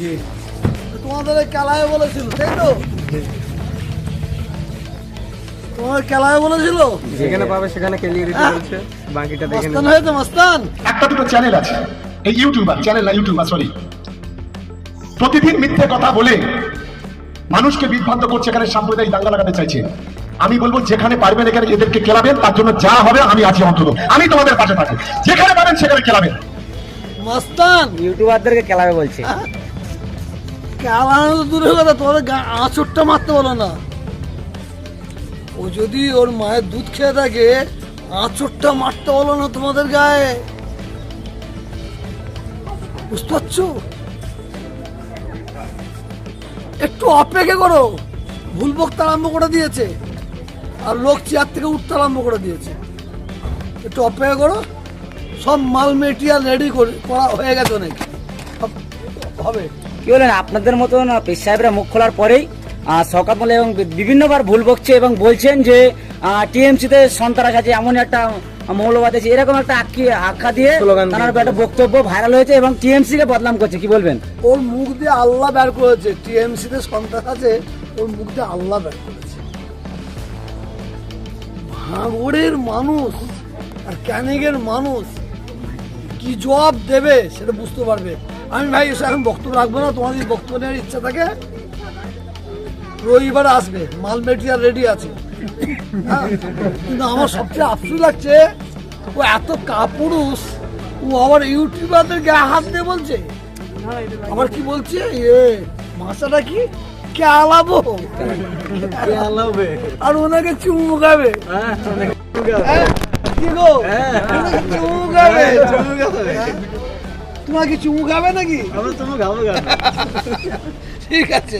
জি তোমাদের খেলায় বলেছিল তাই তো? তোমার খেলায় বলেছিল? যেখানে পাবে সেখানে কেলিয়ে দিতে বলছে। বাকিটা দেখে মস্তান নেবে। হয়েছে মস্তান। একটা দুটো চ্যানেল আছে। এই ইউটিউবার চ্যানেল না ইউটিউবার সরি প্রতিদিন মিথ্যে কথা বলে মানুষকে বিভ্রান্ত করছে এখানে সাম্প্রদায়িক দাঙ্গা লাগাতে চাইছে। আমি বলব যেখানে পারবেন এখানে এদেরকে খেলাবেন তার জন্য যা হবে আমি আছি অন্তত। আমি তোমাদের পাশে থাকব। যেখানে পারেন সেখানে খেলাবেন। মস্তান! ইউটিউবারদেরকে খেলাবে বলছে। খেলানো তো দূরের কথা তোমাদের গা- আঁচড়টা মারতে বলো না। ও যদি ওর মায়ের দুধ খেয়ে থাকে আঁচড়টা মারতে বলো না তোমাদের গায়ে। বুঝতে পারছ? একটু অপেক্ষা করো। ভুল বকতে আরম্ভ করে দিয়েছে। আর লোক চেয়ার থেকে উঠতে আরম্ভ করে দিয়েছে। একটু অপেক্ষা করো। সব মাল মেটেরিয়াল রেডি করে করা হয়ে গেছে অনেক। হবে। কি বলেন আপনাদের মতন পেশ সাহেবরা মুখ খোলার পরেই মোল্লা এবং বিভিন্নবার ভুল বকছে এবং বলছেন যে টিএমসিতে সন্ত্রাস আছে এমন একটা মৌলবাদ আছে এরকম একটা আখ্যি আখ্যা দিয়ে তার একটা বক্তব্য ভাইরাল হয়েছে এবং টিএমসি কে বদনাম করছে কি বলবেন? ওর মুখ দিয়ে আল্লাহ বের করেছে টিএমসি তে সন্তান আছে ওর মুখ দিয়ে আল্লাহ বের করেছে। ভাঙড়ের মানুষ আর ক্যানিংয়ের মানুষ কি জবাব দেবে সেটা বুঝতে পারবে। আমি ভাই এসে এখন বক্তব্য রাখব না তোমার যদি বক্তব্য নেওয়ার ইচ্ছা থাকে রবিবার আসবে মাল মেটেরিয়াল রেডি আছে। হ্যাঁ, কিন্তু আমার সবচেয়ে আফসোস লাগছে ও এত কাপুরুষ ও আবার ইউটিউবারদের গায়ে হাত দিয়ে বলছে। আবার কি বলছে? এ মাছাটা কি? কেলাবো আর ওনাকে চুমু খাবে। হ্যাঁ, কি গো? চুমু খাবে। তোমার কি চুমু খাবে নাকি? ঠিক আছে।